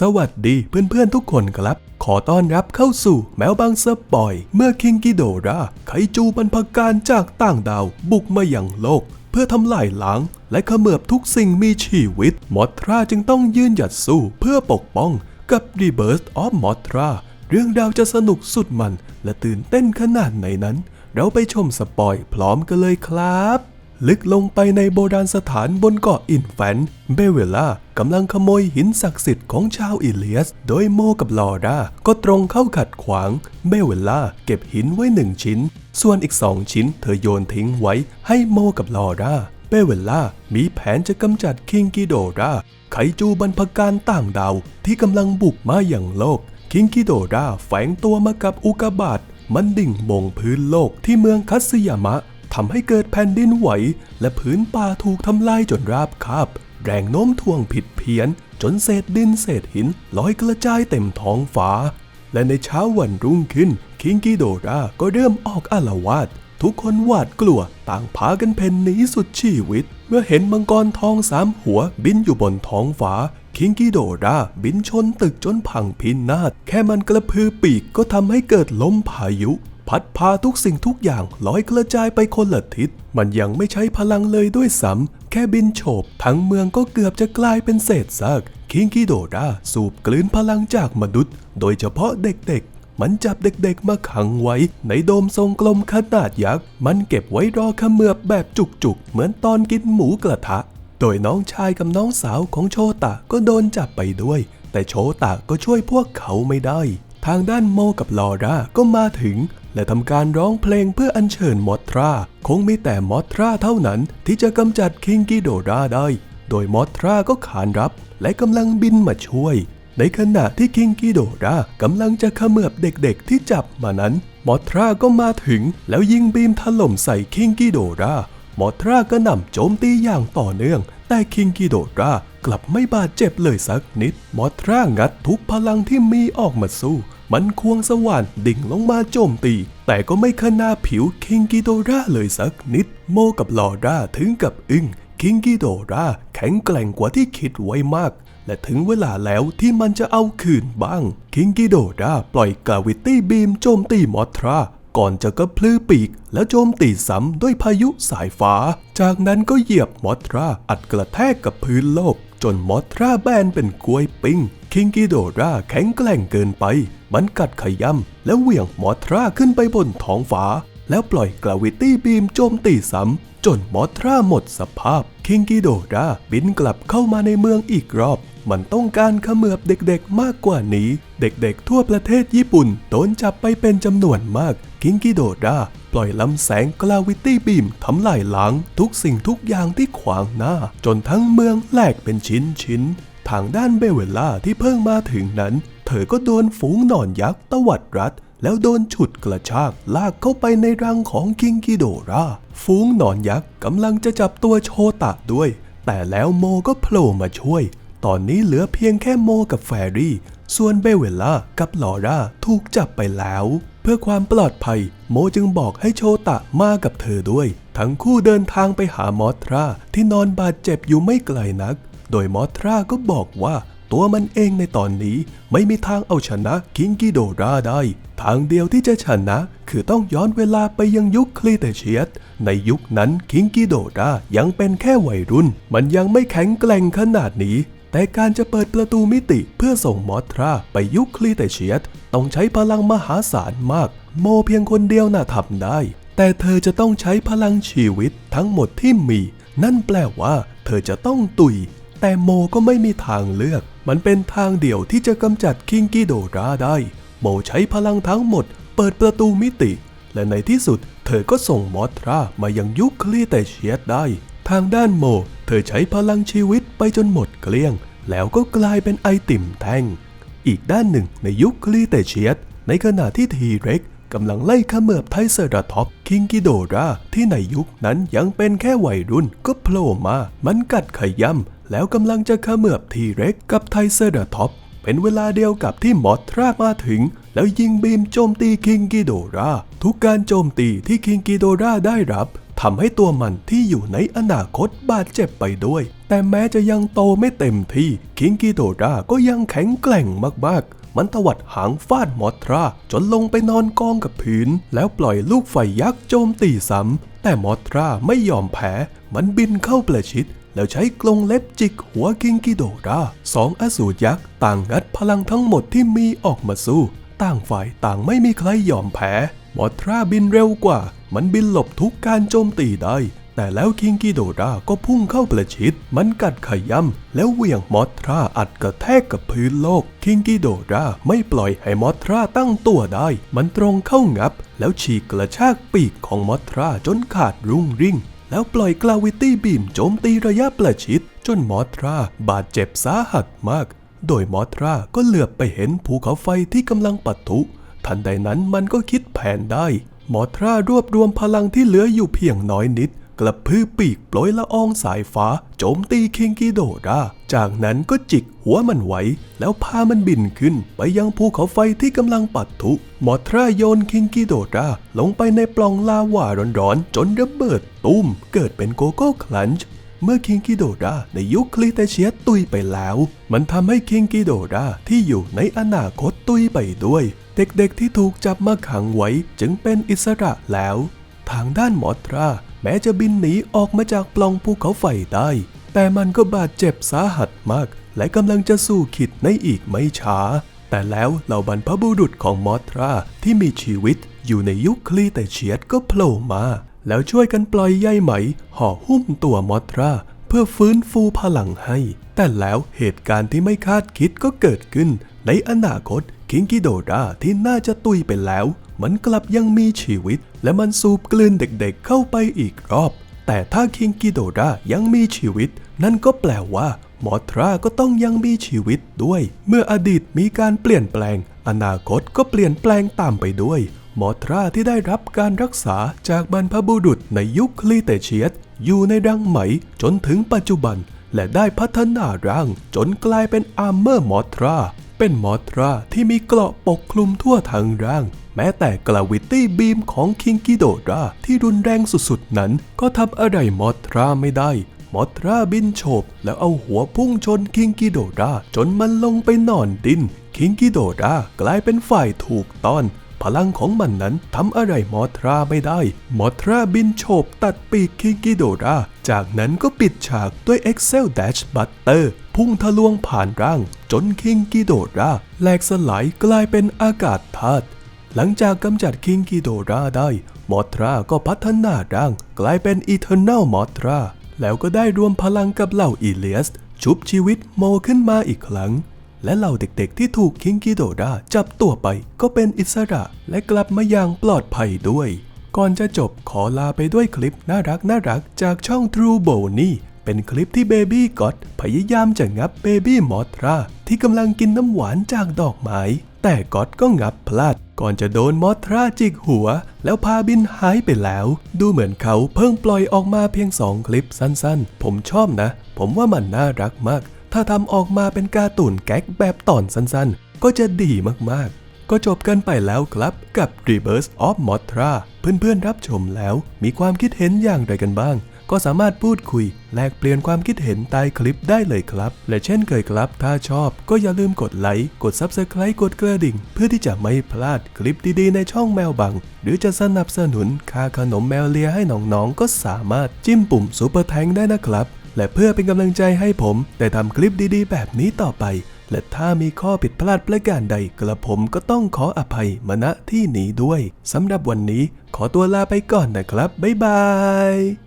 สวัสดีเพื่อนๆทุกคนครับ ขอต้อนรับเข้าสู่แมวบางสปอย เมื่อคิงกิโดราไคจูบรรพการจากต่างดาวบุกมาอย่างโลก เพื่อทำลายล้าง และขมือบทุกสิ่งมีชีวิต มอทราจึงต้องยืนหยัดสู้เพื่อปกป้องกับ Rebirth of Mothra เรื่องราวจะสนุกสุดมัน และตื่นเต้นขนาดไหนนั้น เราไปชมสปอยพร้อมกันเลยครับ ลึกลงไปในโบราณสถานบนเกาะอินแฟนเบเวล่ากำลังขโมยหินศักดิ์สิทธิ์ของชาวอิเลียส โดยโมกับลอร่าก็ตรงเข้าขัดขวาง เบเวล่าเก็บหินไว้หนึ่งชิ้น ส่วนอีกสองชิ้นเธอโยนทิ้งไว้ให้โมกับลอร่าเบเวล่ามีแผนจะกำจัดคิงกิโดราไคจูบรรพการต่างดาวที่กำลังบุกมาอย่างโลก คิงกิโดราแฝงตัวมากับอุกาบาตมันดิ่งมงพื้นโลกที่เมืองคัตสึยามะ ทำให้เกิดแผ่นดินไหว และพื้นป่าถูกทำลายจนราบคาบ แรงโน้มถ่วงผิดเพี้ยน จนเศษดินเศษหินลอยกระจายเต็มท้องฟ้า และในเช้าวันรุ่งขึ้น คิงกิโดราก็เริ่มออกอาละวาด ทุกคนหวาดกลัวต่างพากันเพ่นหนีสุดชีวิต เมื่อเห็นมังกรทองสามหัวบินอยู่บนท้องฟ้าคิงกิโดราบินชนตึกจนพังพินาศแค่มันกระพือปีกก็ทำให้เกิดลมพายุ พัดพาทุกสิ่งทุกอย่างลอยกระจายไปคนละทิศ มันยังไม่ใช้พลังเลยด้วยซ้ำ แค่บินโฉบทั้งเมืองก็เกือบจะกลายเป็นเศษซาก คิงกิโดราสูบกลืนพลังจากมนุษย์ โดยเฉพาะเด็กๆ มันจับเด็กๆมาขังไว้ ในโดมทรงกลมขนาดยักษ์ มันเก็บไว้รอขมือบแบบจุกๆ เหมือนตอนกินหมูกระทะ โดยน้องชายกับน้องสาวของโชตะก็โดนจับไปด้วย แต่โชตะก็ช่วยพวกเขาไม่ได้ ทางด้านโมกับลอร่าก็มาถึง และทำการร้องเพลงเพื่ออัญเชิญมอทราคงมีแต่มอทราเท่านั้นที่จะกำจัดคิงกิโดราได้ โดยมอทราก็ขานรับ และกำลังบินมาช่วย ในขณะที่คิงกิโดรากำลังจะขมือบเด็กๆที่จับมานั้น มอทราก็มาถึง แล้วยิงบีมถล่มใส่คิงกิโดรามอทราก็นำโจมตีอย่างต่อเนื่อง แต่คิงกิโดรา กลับไม่บาดเจ็บเลยสักนิด มอทร่างัดทุกพลังที่มีออกมาสู้ มันควงสว่านดิ่งลงมาโจมตี แต่ก็ไม่ขนาผิวคิงกิโดราเลยสักนิด โมกับลอร่าถึงกับอึ้งคิงกิโดราแข็งแกร่งกว่าที่คิดไว้มาก และถึงเวลาแล้วที่มันจะเอาคืนบ้าง คิงกิโดราปล่อยกาวิตี้บีมโจมตีมอทราก่อนจะกระพลือปีกแล้วโจมตีซ้ำด้วยพายุสายฟ้า จากนั้นก็เหยียบมอทราอัดกระแทกกับพื้นโลก จนมอทราแบนเป็นกล้วยปิ้ง คิงกิโดราแข็งแกร่งเกินไป มันกัดขย่ำแล้วเหวี่ยงมอทราขึ้นไปบนท้องฟ้า แล้วปล่อยกราวิตี้บีมโจมตีซ้ำจนมอทราหมดสภาพ คิงกิโดราบินกลับเข้ามาในเมืองอีกรอบ มันต้องการขมือบเด็กๆมากกว่านี้ เด็กๆทั่วประเทศญี่ปุ่นโดนจับไปเป็นจำนวนมาก คิงกิโดรา ปล่อยลำแสงกลาวิตี้บีมทำลายล้างทุกสิ่งทุกอย่างที่ขวางหน้า จนทั้งเมืองแหลกเป็นชิ้นชิ้น ทางด้านเบเวล่าที่เพิ่งมาถึงนั้น เธอก็โดนฝูงหนอนยักษ์ตวัดรัดแล้วโดนฉุดกระชากลากเข้าไปในรังของคิงกิโดราฝูงหนอนยักษ์กำลังจะจับตัวโชตะด้วย แต่แล้วโมก็โผล่มาช่วย ตอนนี้เหลือเพียงแค่โมกับแฟรี่ ส่วนเบเวล่ากับลอร่าถูกจับไปแล้ว เพื่อความปลอดภัย โมจึงบอกให้โชตะมากับเธอด้วย ทั้งคู่เดินทางไปหามอทราที่นอนบาดเจ็บอยู่ไม่ไกลนัก โดยมอทราก็บอกว่าตัวมันเองในตอนนี้ไม่มีทางเอาชนะคิงกิโดราได้ ทางเดียวที่จะชนะคือต้องย้อนเวลาไปยังยุคคลีเตเชียสในยุคนั้นคิงกิโดรายังเป็นแค่วัยรุ่น มันยังไม่แข็งแกร่งขนาดนี้ แต่การจะเปิดประตูมิติเพื่อส่งมอทราไปยุคคลีเตเชียสต้องใช้พลังมหาศาลมาก โมเพียงคนเดียวน่าทำได้ แต่เธอจะต้องใช้พลังชีวิตทั้งหมดที่มี นั่นแปลว่า เธอจะต้องตุย แต่โมก็ไม่มีทางเลือก มันเป็นทางเดียวที่จะกำจัดคิงกิโดราได้ โมใช้พลังทั้งหมด เปิดประตูมิติ และในที่สุด เธอก็ส่งมอทรามายังยุคคลีเตเชียสได้ ทางด้านโม เธอใช้พลังชีวิตไปจนหมดเกลี้ยง แล้วก็กลายเป็นไอติมแท่ง อีกด้านหนึ่งในยุคคลีเตเชียสในขณะที่ทีเร็กกำลังไล่ขมือบไทเซอราท็อปคิงกิโดราที่ในยุคนั้นยังเป็นแค่วัยรุ่นก็โผล่มา มันกัดขย่ำแล้วกำลังจะขมือบทีเร็กกับไทเซอราท็อปเป็นเวลาเดียวกับที่มอทรามาถึง แล้วยิงบีมโจมตีคิงกิโดราทุกการโจมตีที่คิงกิโดราได้รับ ทำให้ตัวมันที่อยู่ในอนาคตบาดเจ็บไปด้วย แต่แม้จะยังโตไม่เต็มที่คิงกิโดราก็ยังแข็งแกร่งมากๆ มันตวัดหางฟาดมอทรา จนลงไปนอนกองกับพื้น แล้วปล่อยลูกไฟยักษ์โจมตีซ้ำแต่มอทราไม่ยอมแพ้ มันบินเข้าประชิดแล้วใช้กรงเล็บจิกหัวคิงกิโดราสองอสูรยักษ์ต่างงัดพลังทั้งหมดที่มีออกมาสู้ ต่างฝ่ายต่างไม่มีใครยอมแพ้ มอทราบินเร็วกว่า มันบินหลบทุกการโจมตีได้ แต่แล้วคิงกิโดราก็พุ่งเข้าประชิด มันกัดขย้ำแล้วเหวี่ยงมอทราอัดกระแทกกับพื้นโลก คิงกิโดราไม่ปล่อยให้มอทราตั้งตัวได้ มันตรงเข้างับ แล้วฉีกกระชากปีกของมอทราจนขาดรุ่งริ่ง แล้วปล่อยกลาวิตี้บีมโจมตีระยะประชิด จนมอทราบาดเจ็บสาหัสมาก โดยมอทราก็เหลือบไปเห็นภูเขาไฟที่กำลังปะทุ ทันใดนั้นมันก็คิดแผนได้ หมอทรารวบรวมพลังที่เหลืออยู่เพียงน้อยนิด กระพือปีกโปรยละอองสายฟ้า โจมตีคิงกิโดราจากนั้นก็จิกหัวมันไว้ แล้วพามันบินขึ้น ไปยังภูเขาไฟที่กำลังปัทุมอทราโยนคิงกิโดราลงไปในปล่องลาวาร้อนๆ จนระเบิดตุ้ม เกิดเป็นโกโก้คลันช์ เมื่อคิงกิโดราในยุคคลีเตเชียตุยไปแล้ว มันทำให้คิงกิโดราที่อยู่ในอนาคตตุยไปด้วย เด็กๆที่ถูกจับมาขังไว้จึงเป็นอิสระแล้ว ทางด้านมอตราแม้จะบินหนีออกมาจากปล่องภูเขาไฟได้ แต่มันก็บาดเจ็บสาหัสมาก และกำลังจะสู้ขิดในอีกไม่ช้า แต่แล้วเหล่าบรรพบุรุษของมอตราที่มีชีวิตอยู่ในยุคคลีแต่เชียดก็โผล่มา แล้วช่วยกันปล่อยใยไหม ห่อหุ้มตัวมอตราเพื่อฟื้นฟูพลังให้ แต่แล้วเหตุการณ์ที่ไม่คาดคิดก็เกิดขึ้น ในอนาคตคิงกิโดราที่น่าจะตุยไปแล้ว มันกลับยังมีชีวิต และมันสูบกลืนเด็กๆเข้าไปอีกรอบ แต่ถ้าคิงกิโดรายังมีชีวิต นั่นก็แปลว่ามอทราก็ต้องยังมีชีวิตด้วย เมื่ออดีตมีการเปลี่ยนแปลง อนาคตก็เปลี่ยนแปลงตามไปด้วย มอทราที่ได้รับการรักษาจากบรรพบุรุษในยุคคลีเตเชียสอยู่ในรังไหมจนถึงปัจจุบัน และได้พัฒนาร่างจนกลายเป็นอาร์เมอร์มอทรา เป็นมอทราที่มีเกราะปกคลุมทั่วทั้งร่าง แม้แต่กราวิตี้บีมของคิงกิโดราที่รุนแรงสุดๆนั้น ก็ทำอะไรมอทราไม่ได้มอทราบินโฉบแล้วเอาหัวพุ่งชนคิงกิโดราจนมันลงไปนอนดิน คิงกิโดรากลายเป็นฝ่ายถูกต้อน พลังของมันนั้นทำอะไรมอทราไม่ได้ มอทราบินโฉบตัดปีกคิงกิโดรา จากนั้นก็ปิดฉากด้วย Excel Dash Butter พุ่งทะลวงผ่านร่าง จนคิงกิโดราแหลกสลายกลายเป็นอากาศธาตุหลังจากกำจัดคิงกิโดราได้ มอทราก็พัฒนาร่าง กลายเป็นอีเทอร์เนลมอทราแล้วก็ได้รวมพลังกับเหล่าอีเลียส ชุบชีวิตโมขึ้นมาอีกครั้ง และเหล่าเด็กๆที่ถูกคิงกิโดราจับตัวไปก็เป็นอิสระและกลับมาอย่างปลอดภัยด้วย ก่อนจะจบขอลาไปด้วยคลิปน่ารักน่ารักจากช่อง True b o n y เป็นคลิปที่เบบี้ก็อดพยายามจะงับเบบี้มอทราที่กำลังกินน้ำหวานจากดอกไม้แต่ก็อดก็งับพลาด ก่อนจะโดนมอทราจิกหัว แล้วพาบินหายไปแล้ว ดูเหมือนเขาเพิ่งปล่อยออกมาเพียงสองคลิปสั้นๆ ผมชอบนะ ผมว่ามันน่ารักมาก ถ้าทำออกมาเป็นการ์ตูนแก๊กแบบตอนสั้นๆ ก็จะดีมากๆ ก็จบกันไปแล้วครับกับ Rebirth of Mothra เพื่อนๆรับชมแล้วมีความคิดเห็นอย่างไรกันบ้าง ก็สามารถพูดคุย แลกเปลี่ยนความคิดเห็นใต้คลิปได้เลยครับ และเช่นเคยครับ ถ้าชอบก็อย่าลืมกดไลค์กด Subscribe กดกระดิ่ง เพื่อที่จะไม่พลาดคลิปดีๆในช่องแมวบัง หรือจะสนับสนุนค่าขนมแมวเลียให้น้องๆก็สามารถจิ้มปุ่มซุปเปอร์แทงได้นะครับ และเพื่อเป็นกำลังใจให้ผมได้ทำคลิปดีๆ แบบนี้ต่อไป และถ้ามีข้อผิดพลาดประการใดกระผมก็ต้องขออภัยมาณที่นี้ด้วยสำหรับวันนี้ขอตัวลาไปก่อนนะครับ บ๊ายบาย